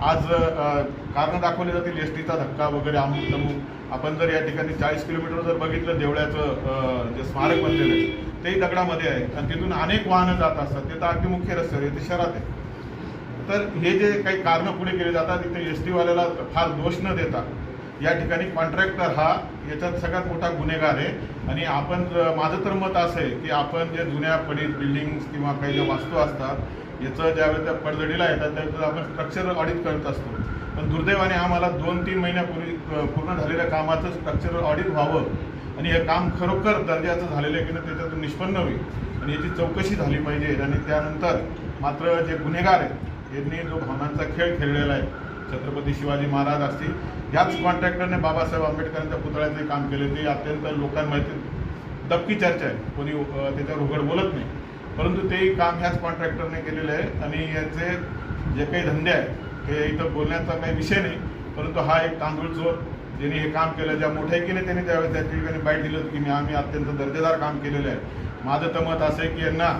आज कारणं दाखवली जातील एस टीचा धक्का वगैरे अमुक तमुक आपण जर या ठिकाणी चाळीस किलोमीटर जर बघितलं देवळ्याचं जे स्मारक बनलेलं आहे तेही दगडामध्ये आहे. आणि तिथून अनेक वाहनं जात असतात. ते तर अगदी मुख्य रस्त्यावर आहे शहरात आहे तर हे जे काही कारणं पुढे केले जातात तिथे एस टीवाल्याला फार दोष न देता या ठिकाणी कॉन्ट्रॅक्टर हा याच्यात सगळ्यात मोठा गुन्हेगार आहे. आणि आपण माझं तर मत असं आहे की आपण जे जुन्या पडीत बिल्डिंग्स किंवा काही ज्या वास्तू असतात याचं ज्यावेळेस त्या पडझडीला येतात त्यावेळेस आपण स्ट्रक्चरल ऑडिट करत असतो. पण दुर्दैवाने आम्हाला दोन तीन महिन्यापूर्वी पूर्ण झालेल्या कामाचं स्ट्रक्चरल ऑडिट व्हावं. आणि हे काम खरोखर दर्जाचं झालेलं आहे की नाही त्याच्यातून निष्पन्न होईल. आणि याची चौकशी झाली पाहिजे. आणि त्यानंतर मात्र जे गुन्हेगार आहेत यांनी जो भावनांचा खेळ खेळलेला आहे छत्रपती शिवाजी महाराज असतील याच कॉन्ट्रॅक्टरने बाबासाहेब आंबेडकरांच्या पुतळ्याचे काम केले. ते अत्यंत लोकांमध्ये दबकी चर्चा आहे. कोणी त्याच्यावर उघड बोलत नाही. परंतु तेही काम ह्याच कॉन्ट्रॅक्टरने केलेलं आहे आणि याचे जे काही धंदे आहेत हे इथं बोलण्याचा काही विषय नाही परंतु हा एक तांदूळ चोर ज्यांनी हे काम केलं ज्या मोठ्याकीने त्यांनी त्यावेळेस त्या ठिकाणी बाईट दिलं होतं की मी आम्ही अत्यंत दर्जेदार काम केलेलं आहे. माझं तर मत असं आहे की यांना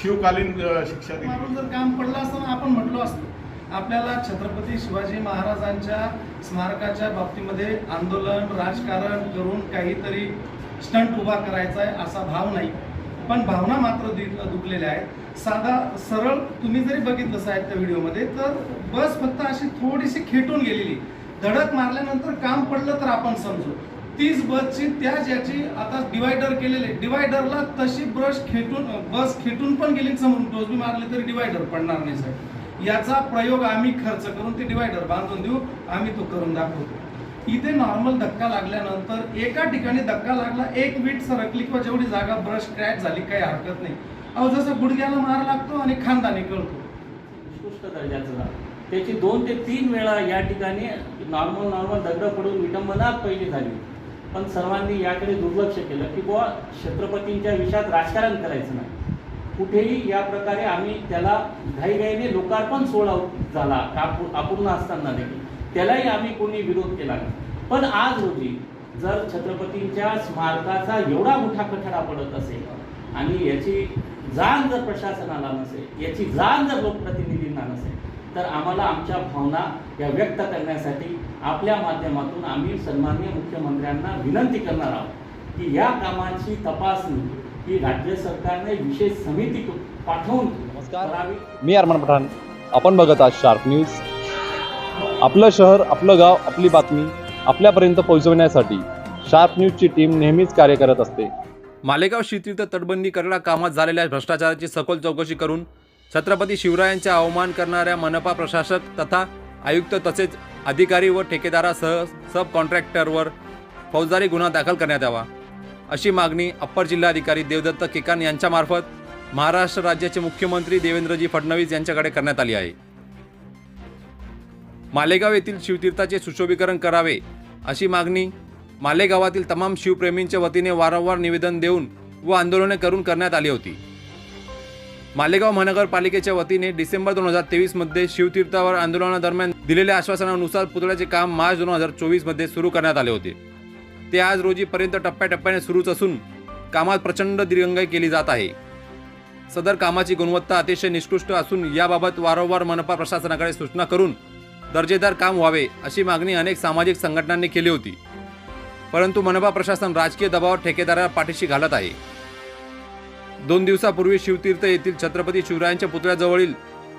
शिवकालीन शिक्षा दिली. जर काम पडलं असतं आपण म्हटलो असतो. आपल्याला छत्रपती शिवाजी महाराजांच्या स्मारकाच्या बाबतीमध्ये आंदोलन राजकारण करून काहीतरी स्टंट उभा करायचा आहे असा भाव नाही. पण भावना मात्र दुखलेल्या आहेत. साधा सरळ तुम्ही जरी बघितलं साहेब त्या व्हिडिओमध्ये तर बस फक्त अशी थोडीशी खेटून गेलेली. धडक मारल्यानंतर काम पडलं तर आपण समजू. तीच बसची त्याच याची आता डिवायडर केलेले. डिवायडरला तशी ब्रश खेटून बस खेटून पण गेली. समोरून टोचबी मारली तरी डिवायडर पडणार नाही साहेब. याचा प्रयोग आम्ही खर्च करून ते डिवायडर बांधून देऊ. आम्ही तो करून दाखवतो. इथे नॉर्मल धक्का लागल्यानंतर एका ठिकाणी धक्का लागला एक वीट सरकली किंवा जेवढी जागा ब्रश क्रॅच झाली काही हरकत नाही. अहो जसं गुडघ्याला मार लागतो आणि खांदा निकळतो उत्कृष्ट दर्जाचं त्याची दोन ते तीन वेळा या ठिकाणी नॉर्मल नॉर्मल दगड पडून विटंबना पहिली झाली. पण सर्वांनी याकडे दुर्लक्ष केलं की बुवा छत्रपतींच्या विषयात राजकारण करायचं नाही. कुठेही या प्रकारे आम्ही त्याला घाईघाईने लोकार्पण सोहळा झाला अपूर्ण असताना देखील. त्यालाही आम्ही कोणी विरोध केला नाही. पण आज रोजी जर छत्रपतींच्या स्मारकाचा एवढा मोठा कठडा पडत असेल आणि याची जाण जर प्रशासनाला नसेल याची जाण जर लोकप्रतिनिधींना नसेल तर आम्हाला आमच्या भावना या व्यक्त करण्यासाठी आपल्या माध्यमातून आम्ही सन्माननीय मुख्यमंत्र्यांना विनंती करणार आहोत की या कामाची तपासणी ही राज्य सरकारने विशेष समिती पाठवून करावी. मी अरमान पठाण. आपण बघत आहात शार्प न्यूज. आपलं शहर आपलं गाव आपली बातमी आपल्यापर्यंत पोहोचवण्यासाठी शार्प न्यूजची टीम नेहमीच कार्य करत असते. मालेगाव शेतीत तटबंदी करण्याच्या कामात झालेल्या भ्रष्टाचाराची सखोल चौकशी करून छत्रपती शिवरायांचा अवमान करणाऱ्या मनपा प्रशासक तथा आयुक्त तसेच अधिकारी व ठेकेदारासह सब कॉन्ट्रॅक्टरवर फौजदारी गुन्हा दाखल करण्यात यावा. अशी मागणी अप्पर जिल्हाधिकारी देवदत्त केकान यांच्यामार्फत महाराष्ट्र राज्याचे मुख्यमंत्री देवेंद्रजी फडणवीस यांच्याकडे करण्यात आली आहे. मालेगाव येथील शिवतीर्थाचे सुशोभीकरण करावे अशी मागणी मालेगावातील तमाम शिवप्रेमींच्या वतीने वारंवार निवेदन देऊन व आंदोलने करून करण्यात आली होती. मालेगाव महानगरपालिकेच्या वतीने डिसेंबर दोन हजार तेवीसमध्ये शिवतीर्थावर आंदोलनादरम्यान दिलेल्या आश्वासनानुसार पुतळ्याचे काम मार्च दोन हजार चोवीसमध्ये सुरू करण्यात आले होते. ते आज रोजीपर्यंत टप्प्याटप्प्याने सुरूच असून कामात प्रचंड दिरंगाई केली जात आहे. सदर कामाची गुणवत्ता अतिशय निकृष्ट असून याबाबत वारंवार मनपा प्रशासनाकडे सूचना करून दर्जेदार काम व्हावे अशी मागणी अनेक सामाजिक संघटनांनी केली होती. परंतु मनपा प्रशासन राजकीय दबावात ठेकेदाराला पाठीशी घालत आहे. दोन दिवसापूर्वी शिवतीर्थ येथील छत्रपती शिवरायांच्या पुतळ्याजवळील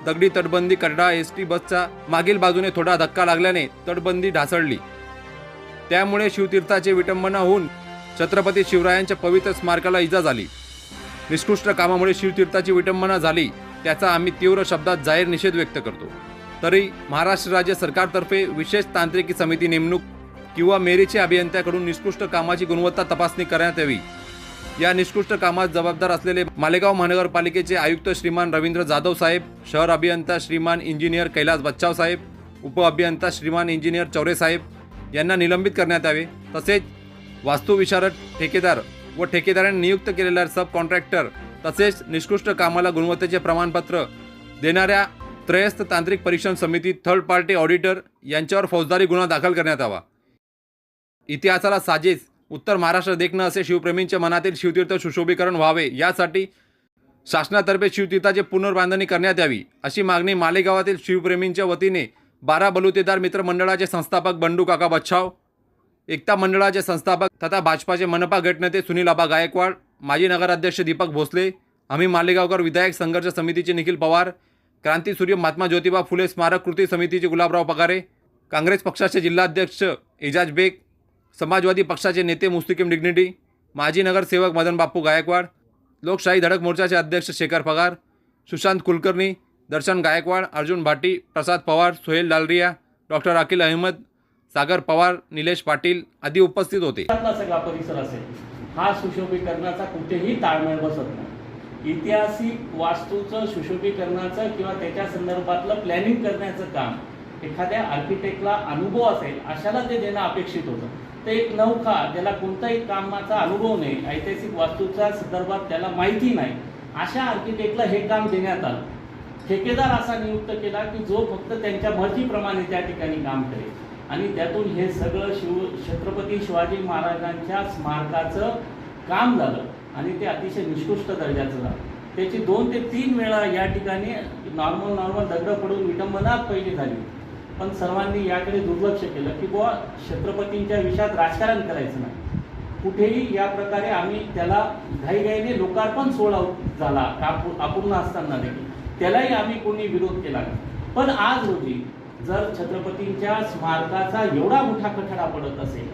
दगडी तटबंदी करडा एस टी बसचा मागील बाजूने थोडा धक्का लागल्याने तटबंदी ढासळली. त्यामुळे शिवतीर्थाचे विटंबना होऊन छत्रपती शिवरायांच्या पवित्र स्मारकाला इजा झाली. निष्कृष्ट कामामुळे शिवतीर्थाची विटंबना झाली त्याचा आम्ही तीव्र शब्दात जाहीर निषेध व्यक्त करतो. तरी महाराष्ट्र राज्य सरकारतर्फे विशेष तांत्रिकी समिती नेमणूक किंवा मेरीचे अभियंत्याकडून निष्कृष्ट कामाची गुणवत्ता तपासणी करण्यात यावी. या निष्कृष्ट कामात जबाबदार असलेले मालेगाव महानगरपालिकेचे आयुक्त श्रीमान रवींद्र जाधव साहेब शहर अभियंता श्रीमान इंजिनियर कैलास बच्चाव साहेब उपअभियंता श्रीमान इंजिनियर चौरे साहेब यांना निलंबित करण्यात यावे. तसेच वास्तुविशारद ठेकेदार व ठेकेदारांनी नियुक्त केलेल्या सब कॉन्ट्रॅक्टर तसेच निष्कृष्ट कामाला गुणवत्तेचे प्रमाणपत्र देणाऱ्या त्रयस्थ तांत्रिक परीक्षण समिती थर्ड पार्टी ऑडिटर यांच्यावर फौजदारी गुन्हा दाखल करण्यात यावा इतिहासाला साजेस उत्तर महाराष्ट्र देखणं असे शिवप्रेमींच्या मनातील शिवतीर्थ सुशोभीकरण व्हावे यासाठी शासनातर्फे शिवतीर्थाची पुनर्बांधणी करण्यात यावी अशी मागणी मालेगावातील शिवप्रेमींच्या वतीने बारा बलुतेदार मित्र मंडळाचे संस्थापक बंडू काका बच्छाव एकता मंडळाचे संस्थापक तथा भाजपाचे मनपा गटनेते सुनील आबा गायकवाड माजी नगराध्यक्ष दीपक भोसले आम्ही मालेगावकर विधायक संघर्ष समितीचे निखिल पवार क्रांतीसूर्य महात्मा ज्योतिबा फुले स्मारक कृती समितीचे गुलाबराव पगारे काँग्रेस पक्षाचे जिल्हाध्यक्ष एजाज बेग समाजवादी पक्षाचे नेते मुस्तिकीम डिग्निटी माजी नगरसेवक मदन बाप्पू गायकवाड लोकशाही धडक मोर्चाचे अध्यक्ष शेखर पगार सुशांत कुलकर्णी दर्शन गायकवाड अर्जुन भाटी प्रसाद पवार सोहेल लालरिया डॉक्टर अखिल अहमद सागर पवार निलेश पाटील आदी उपस्थित होते. सगळा परिसर असेल हा सुशोभीकरणाचा कुठेही ताळमेळ बसत नाही. ऐतिहासिक वास्तूचं सुशोभीकरणाचं किंवा त्याच्या संदर्भातलं प्लॅनिंग करण्याचं काम एखाद्या आर्किटेक्टला अनुभव असेल अशाला ते देणं अपेक्षित होतं. ते एक नौका ज्याला कोणताही कामाचा अनुभव नाही ऐतिहासिक वास्तूच्या संदर्भात त्याला माहिती नाही अशा आर्किटेक्टला हे काम देण्यात आलं. ठेकेदार असा नियुक्त केला की जो फक्त त्यांच्या मर्जीप्रमाणे त्या ठिकाणी काम करेल. आणि त्यातून हे सगळं शिव छत्रपती शिवाजी महाराजांच्या स्मारकाचं काम झालं. आणि ते अतिशय निष्कृष्ट दर्जाचं झालं. त्याची दोन ते तीन वेळा या ठिकाणी नॉर्मल नॉर्मल दगड पडून विटंबना पहिली झाली पण सर्वांनी याकडे दुर्लक्ष केलं की बुवा छत्रपतींच्या विषयात राजकारण करायचं नाही. कुठेही या प्रकारे आम्ही त्याला घाईघाईने लोकार्पण सोहळा झाला कापू- अपूर्ण असताना देखील. त्यालाही आम्ही कोणी विरोध केला नाही. पण आज रोजी जर छत्रपतींच्या स्मारकाचा एवढा मोठा कठडा पडत असेल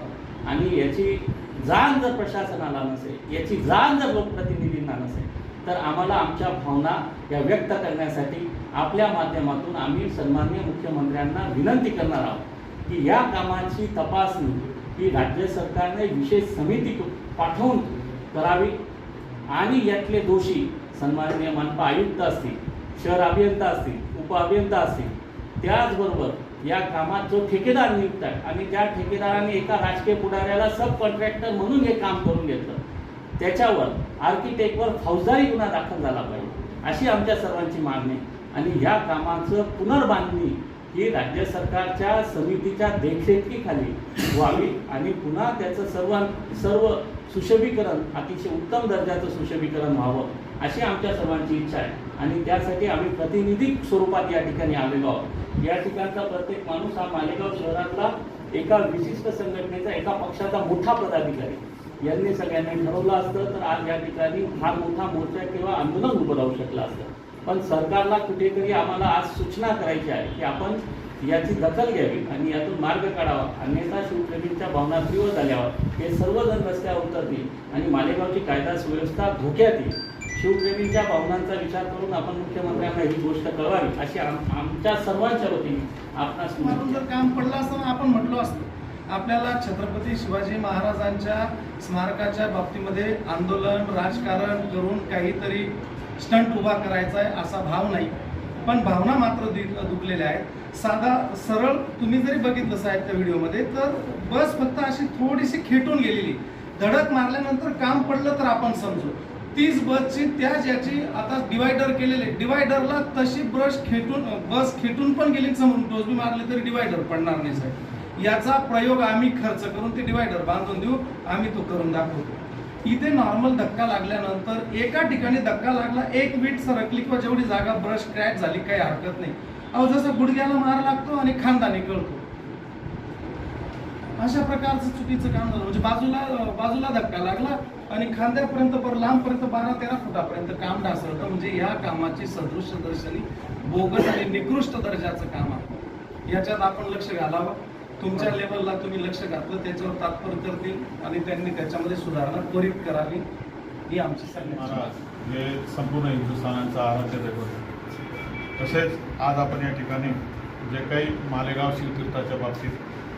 आणि याची जाण जर प्रशासनाला नसेल याची जाण जर लोकप्रतिनिधींना नसेल तर आम्हाला आमच्या भावना या व्यक्त करण्यासाठी आपल्या माध्यमातून आम्ही सन्माननीय मुख्यमंत्र्यांना विनंती करणार आहोत की या कामाची तपासणी ही राज्य सरकारने विशेष समिती पाठवून करावी. आणि यातले दोषी सन्माननीय मनपा आयुक्त असतील शहर अभियंता असतील उपअभियंता असतील त्याचबरोबर या कामात जो ठेकेदार नियुक्त आहे. आणि त्या ठेकेदाराने एका राजकीय पुढाऱ्याला सब कॉन्ट्रॅक्टर म्हणून हे काम करून घेतलं. त्याच्यावर आर्किटेक्टवर फौजदारी गुन्हा दाखल झाला पाहिजे अशी आमच्या सर्वांची मागणी आणि या कामाचं पुनर्बांधणी ही राज्य सरकारच्या समितीच्या देखरेखीखाली व्हावी आणि पुन्हा त्याचं सर्व सर्व सुशोभीकरण अतिशय उत्तम दर्जाचं सुशोभीकरण व्हावं. अशी आमच्या सर्वांची इच्छा आहे. आणि त्यासाठी आम्ही प्रतिनिधी स्वरूपात या ठिकाणी आलेलो आहोत. या ठिकाणचा प्रत्येक माणूस हा मालेगाव शहरातला एका विशिष्ट संघटनेचा एका पक्षाचा मोठा पदाधिकारी. यांनी सगळ्यांनी ठरवलं असतं तर आज या ठिकाणी हा मोठा मोर्चा किंवा आंदोलन उभं राहू शकलं असतं. पण सरकारला कुठेतरी आम्हाला आज सूचना करायची आहे की आपण याची दखल घ्यावी आणि यातून मार्ग काढावा. अन्यथा शिवप्रेमींच्या भावना तीव्र झाल्यावर हे सर्वजण रस्त्यावर उतरतील आणि मालेगावची कायदा सुव्यवस्था धोक्यात येईल. शिवप्रेमींच्या भावनांचा विचार करून आपण मुख्यमंत्र्यांना ही गोष्ट कळवावी अशी आम- आमच्या सर्वांच्या वतीने आपणास मारून विनंती जर. काम पडलं असतं आपण म्हटलो असतो आपल्याला छत्रपती शिवाजी महाराजांच्या स्मारकाच्या बाबतीमध्ये आंदोलन राजकारण करून काहीतरी स्टंट उभा करायचा आहे असा भाव नाही. पण भावना मात्र दि- दुखलेल्या आहेत. साधा सरळ तुम्ही जरी बघितलं साहेब त्या व्हिडिओमध्ये तर बस फक्त अशी थोडीशी खेटून गेलेली. धडक मारल्यानंतर काम पडलं तर आपण समजू. तीच बसची त्याच याची आता डिवायडर केलेले. डिवायडरला तशी ब्रश खेटून बस खेटून पण गेली. समोरून टोचबी मारली तरी डिवायडर पडणार नाही साहेब. याचा प्रयोग आम्ही खर्च करून ते डिवायडर बांधून देऊ. आम्ही तो करून दाखवतो. इथे नॉर्मल धक्का लागल्यानंतर एका ठिकाणी धक्का लागला एक वीट सरकली किंवा जेवढी जागा ब्रश क्रॅच झाली काही हरकत नाही. अहो जसं गुडघ्याला मार लागतो आणि खांदा निकळतो. अशा प्रकारचं चुकीचं काम झालं. म्हणजे बाजूला बाजूला धक्का लागला आणि खांद्यापर्यंत पर लांबपर्यंत बारा तेरा फुटापर्यंत काम ढासळतं. म्हणजे या कामाची सदृश्य दर्शनी बोगस आणि निकृष्ट दर्जाचं काम आहे. याच्यात आपण लक्ष घालावं. तुमच्या लेवलला तुम्ही लक्ष घातलं त्याच्यावर तात्पर करतील आणि त्यांनी त्याच्यामध्ये सुधारणा त्वरित करावी. ही आमची सगळ्यांची महाराज हे संपूर्ण हिंदुस्थानाचं आराध्य दैवत. तसेच आज आपण या ठिकाणी जे काही मालेगाव शिवतीर्थाच्या बाबतीत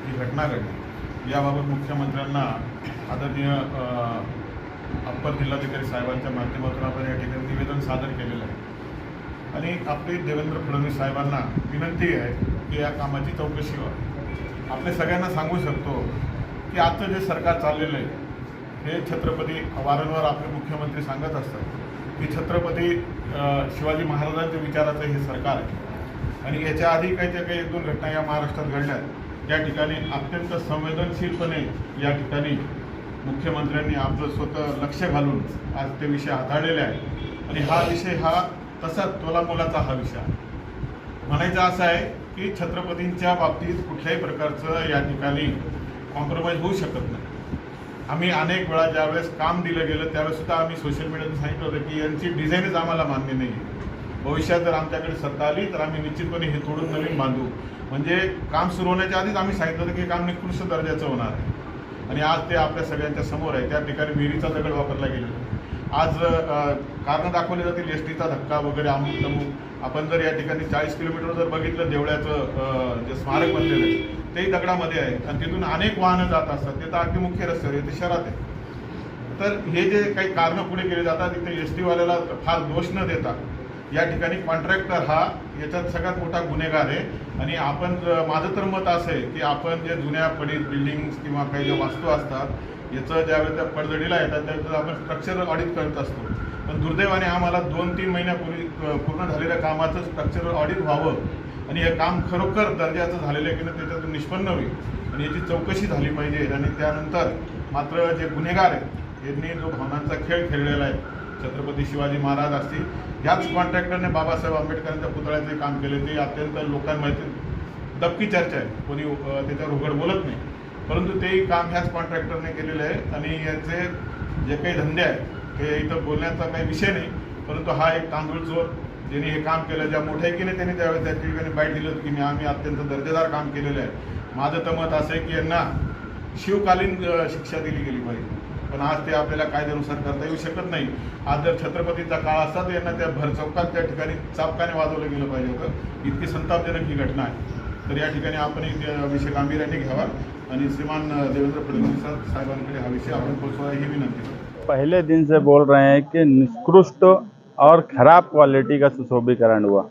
ही घटना घडली याबाबत मुख्यमंत्र्यांना आदरणीय अप्पर जिल्हाधिकारी साहेबांच्या माध्यमातून आपण या ठिकाणी निवेदन सादर केलेलं आहे. आणि आपले देवेंद्र फडणवीस साहेबांना विनंती आहे की या कामाची चौकशी व्हावी आपल्या सगळ्यांना सांगू शकतो की आजचं जे सरकार चाललेलं आहे हे छत्रपती वारंवार आपले मुख्यमंत्री सांगत असतात. की छत्रपती शिवाजी महाराजांच्या विचाराचं हे सरकार आहे. आणि याच्या आधी काही ज्या काही एक दोन घटना या महाराष्ट्रात घडल्या या ठिकाणी अत्यंत संवेदनशीलपणे या ठिकाणी मुख्यमंत्र्यांनी आपलं स्वतः लक्ष घालून आज ते विषय हाताळलेले आहे आणि हा विषय हा तसा तोलामोलाचा हा विषय आहे. म्हणायचं असं आहे की छत्रपतींच्या बाबतीत कुठल्याही प्रकारचं या ठिकाणी कॉम्प्रोमाइज होऊ शकत नाही. आम्ही अनेक वेळा ज्यावेळेस काम दिलं गेलं त्यावेळेस सुद्धा आम्ही सोशल मीडियाने सांगितलं होतं की यांची डिझाईनच आम्हाला मान्य नाही भविष्यात जर आमच्याकडे सत्ता आली तर आम्ही निश्चितपणे हे तोडून नवीन बांधू. म्हणजे काम सुरू होण्याच्या आधीच आम्ही सांगितलं होतं की काम निकृष्ट दर्जाचं होणार आहे. आणि आज ते आपल्या सगळ्यांच्या समोर आहे. त्या ठिकाणी विहिरीचा दगड वापरला गेलेला आज कारणं दाखवली जातील. एस टीचा धक्का वगैरे अमुक तमुक. आपण जर या ठिकाणी चाळीस किलोमीटर जर बघितलं देवळ्याचं जे स्मारक बनलेलं आहे तेही दगडामध्ये आहे. आणि तिथून अनेक वाहनं जात असतात. ते तर अगदी मुख्य रस्त्यावर आहे ते शहरात आहे तर हे जे काही कारणं पुढे केले जातात तिथे एस टीवाल्याला फार दोष न देता या ठिकाणी कॉन्ट्रॅक्टर हा याच्यात सगळ्यात मोठा गुन्हेगार आहे. आणि आपण माझं तर मत असं आहे की आपण जे जुन्या पडीत बिल्डिंग्स किंवा काही ज्या वास्तू असतात याचं ज्यावेळेस त्या पडझडीला येतात त्यावेळेस आपण स्ट्रक्चरल ऑडिट करत असतो. पण दुर्दैवाने आम्हाला दोन तीन महिन्यापूर्वी पूर्ण झालेल्या कामाचं स्ट्रक्चरल ऑडिट व्हावं. आणि हे काम खरोखर दर्जाचं झालेलं आहे की नाही त्याच्यातून निष्पन्न होईल. आणि याची चौकशी झाली पाहिजे. आणि त्यानंतर मात्र जे गुन्हेगार आहेत यांनी जो भावनांचा खेळ खेळलेला आहे छत्रपती शिवाजी महाराज असतील ह्याच कॉन्ट्रॅक्टरने बाबासाहेब आंबेडकरांच्या पुतळ्याचे काम केले. ते अत्यंत लोकांमध्ये दबकी चर्चा आहे. कोणी त्याच्यावर उघड बोलत नाही. परंतु तेही काम ह्याच कॉन्ट्रॅक्टरने केलेलं आहे आणि याचे जे काही धंदे आहेत ते इथं बोलण्याचा काही विषय नाही. परंतु हा एक तांदूळ चोर ज्यांनी हे काम केलं ज्या मोठ्याकीने त्यांनी त्यावेळेस त्या ठिकाणी बाईट दिलं होतं की मी आम्ही अत्यंत दर्जेदार काम केलेलं आहे. माझं तर मत असं आहे की यांना शिवकालीन शिक्षा दिली गेली पाहिजे. आज ते आपल्याला कायद्यानुसार करता येऊ शकत नाही. आज जर छत्रपतीचा काळ असता तर यांना त्या भरचौकात त्या चापकाने वाजवलं होतं. इतकी संतापजनक ही घटना आहे. तर या ठिकाणी आपण विषय गांभीर्याने घ्यावा आणि श्रीमान देवेंद्र फडणवीस साहेबांकडे हा विषय आपण पोहोचवा ही विनंती पहले दिन से बोल रहे हैं कि निष्कृष्ट और खराब क्वालिटी का सुशोभीकरण हुआ।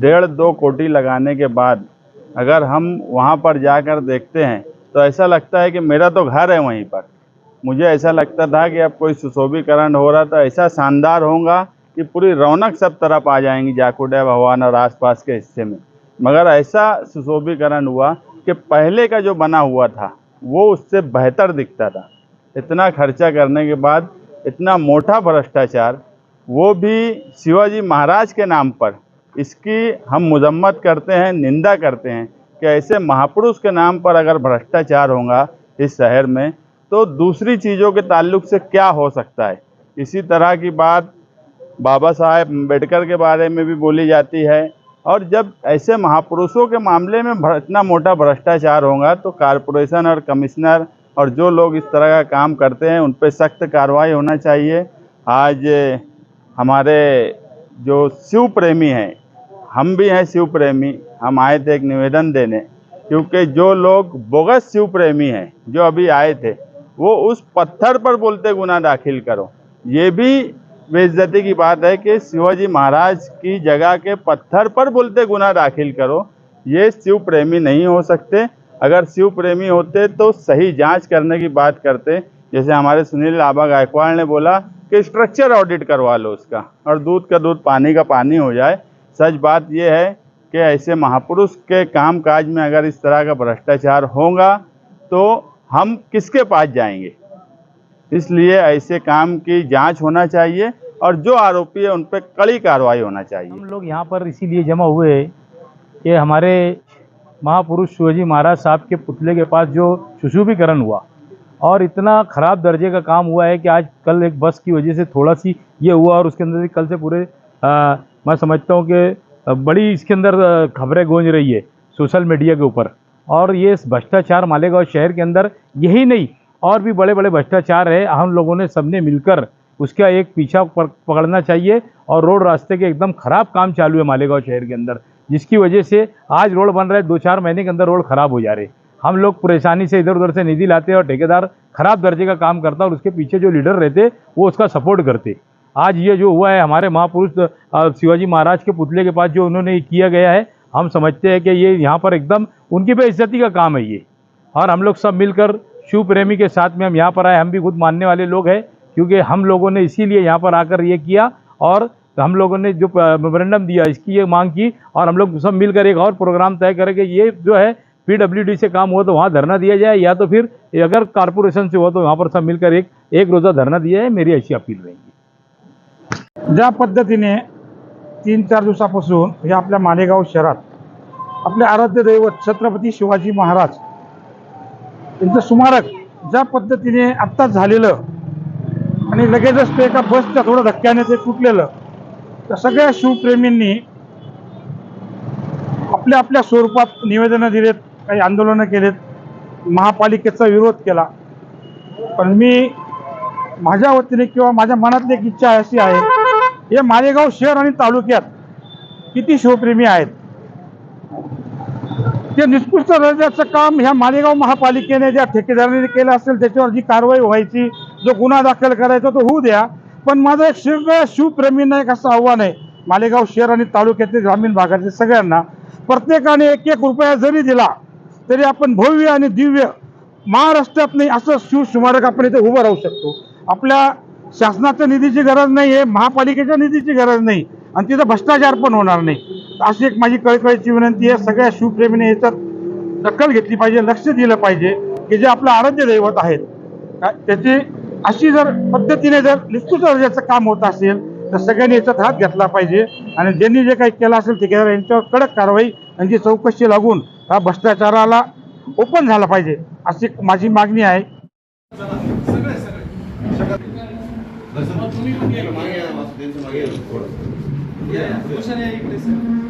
डेढ़ दो कोटी लगाने के बाद अगर हम वहाँ पर जाकर देखते हैं तो ऐसा लगता है कि मेरा तो घर है वहीं पर। मुझे ऐसा लगता था कि अब कोई सुशोभीकरण हो रहा था, ऐसा शानदार होगा कि पूरी रौनक सब तरफ़ आ जाएँगी जाकुडे भवन और आसपास के हिस्से में। मगर ऐसा सुशोभीकरण हुआ कि पहले का जो बना हुआ था, वो उससे बेहतर दिखता था। इतना खर्चा करने के बाद, इतना मोटा भ्रष्टाचार, वो भी शिवाजी महाराज के नाम पर। इसकी हम मजम्मत करते हैं, निंदा करते हैं कि ऐसे महापुरुष के नाम पर अगर भ्रष्टाचार होगा इस शहर में तो दूसरी चीज़ों के ताल्लुक से क्या हो सकता है? इसी तरह की बात बाबा साहेब अंबेडकर के बारे में भी बोली जाती है। और जब ऐसे महापुरुषों के मामले में इतना मोटा भ्रष्टाचार होगा तो कारपोरेशन और कमिश्नर और जो लोग इस तरह का काम करते हैं, उन पर सख्त कार्रवाई होना चाहिए। आज हमारे जो शिव प्रेमी हैं, हम भी हैं शिव प्रेमी हम आए थे एक निवेदन देने, क्योंकि जो लोग बोगस शिव प्रेमी हैं, जो अभी आए थे वो उस पत्थर पर बोलते गुना दाखिल करो। ये भी बेइज्जती की बात है कि शिवाजी महाराज की जगह के पत्थर पर बोलते गुना दाखिल करो। ये शिव प्रेमी नहीं हो सकते। अगर शिव प्रेमी होते तो सही जाँच करने की बात करते। जैसे हमारे सुनील आबा गायकवाड़ ने बोला कि स्ट्रक्चर ऑडिट करवा लो उसका, और दूध का दूध, पानी का पानी हो जाए। सच बात यह है कि ऐसे महापुरुष के काम काज में अगर इस तरह का भ्रष्टाचार होगा तो हम किसके पास जाएँगे? इसलिए ऐसे काम की जाँच होना चाहिए और जो आरोपी है उन पर कड़ी कार्रवाई होना चाहिए। हम लोग यहाँ पर इसीलिए जमा हुए कि हमारे महापुरुष शिवाजी महाराज साहब के पुतले के पास जो सुशोभीकरण हुआ और इतना ख़राब दर्जे का काम हुआ है कि आज कल एक बस की वजह से थोड़ा सी ये हुआ और उसके अंदर से कल से पूरे मैं समझता हूँ कि बड़ी इसके अंदर खबरें गूंज रही है सोशल मीडिया के ऊपर। और ये भ्रष्टाचार मालेगांव शहर के अंदर यही नहीं, और भी बड़े बड़े भ्रष्टाचार है। हम लोगों ने सबने मिलकर उसका एक पीछा पकड़ना चाहिए और रोड रास्ते के एकदम ख़राब काम चालू है मालेगांव शहर के अंदर, जिसकी वजह से आज रोड बन रहा है दो चार महीने के अंदर रोड ख़राब हो जा रहे। हम लोग परेशानी से इधर उधर से निधि लाते हैं और ठेकेदार खराब दर्जे का काम करता और उसके पीछे जो लीडर रहते वो उसका सपोर्ट करते आज ये जो हुआ है, हमारे महापुरुष शिवाजी महाराज के पुतले के पास जो उन्होंने किया गया है हम समझते हैं कि ये यहाँ पर एकदम उनकी बेइज्जती का काम है ये। और हम लोग सब मिलकर शिव प्रेमी के साथ में हम यहाँ पर आए, हम भी खुद मानने वाले लोग हैं, क्योंकि हम लोगों ने इसीलिए यहाँ पर आकर ये किया और हम लोगों ने जो मेमोरेंडम दिया, इसकी ये मांग की और हम लोग सब मिलकर एक और प्रोग्राम तय करें कि ये जो है पीडब्ल्यूडी से काम हुआ तो वहाँ धरना दिया जाए या तो फिर अगर कारपोरेशन से हुआ तो वहाँ पर सब मिलकर एक एक रोज़ा धरना दिया जाए, मेरी ऐसी अपील रहेगी। ज्या पद्धतीने तीन चार दिवसापासून हे आपल्या मालेगाव शहरात. आपले आराध्य दैवत छत्रपती शिवाजी महाराज. यांचं स्मारक ज्या पद्धतीने आत्ताच झालेलं आणि लगेचच ते एका बसच्या थोडं धक्क्याने ते तुटलेलं तर सगळ्या शिवप्रेमींनी आपल्या आपल्या स्वरूपात निवेदनं दिलेत काही आंदोलनं केलेत महापालिकेचा विरोध केला. पण मी माझ्या वतीने किंवा माझ्या मनातली एक इच्छा अशी आहे हे मालेगाव शहर आणि तालुक्यात किती शिवप्रेमी आहेत? ते निष्कृष्ट दर्जाचं काम ह्या मालेगाव महापालिकेने ज्या ठेकेदाराने केलं असेल त्याच्यावर जी कारवाई व्हायची जो गुन्हा दाखल करायचा तो होऊ द्या. पण माझं एक सगळ्या शिवप्रेमींना एक असं आव्हान आहे मालेगाव शहर आणि तालुक्यातील ग्रामीण भागातील सगळ्यांना. प्रत्येकाने एक एक रुपया जरी दिला तरी आपण भव्य आणि दिव्य महाराष्ट्रात नाही असं शिवस्मारक आपण इथे उभं राहू शकतो. आपल्या शासनाच्या निधीची गरज नाही आहे महापालिकेच्या निधीची गरज नाही. आणि तिथं भ्रष्टाचार पण होणार नाही. अशी एक माझी कळकळीची विनंती आहे सगळ्या शिवप्रेमीने याच्यात दखल घेतली पाहिजे लक्ष दिलं पाहिजे की जे आपलं आराध्य दैवत आहेत का- त्याची अशी जर पद्धतीने जर निश्चित दर्जाचं काम होत असेल तर सगळ्यांनी याच्यात हात घेतला पाहिजे. आणि ज्यांनी जे काही केलं असेल ठेकेदार यांच्यावर कडक कारवाई यांची चौकशी लागून हा भ्रष्टाचाराला ओपन झाला पाहिजे अशी माझी मागणी आहे. तुम्ही पण या. या,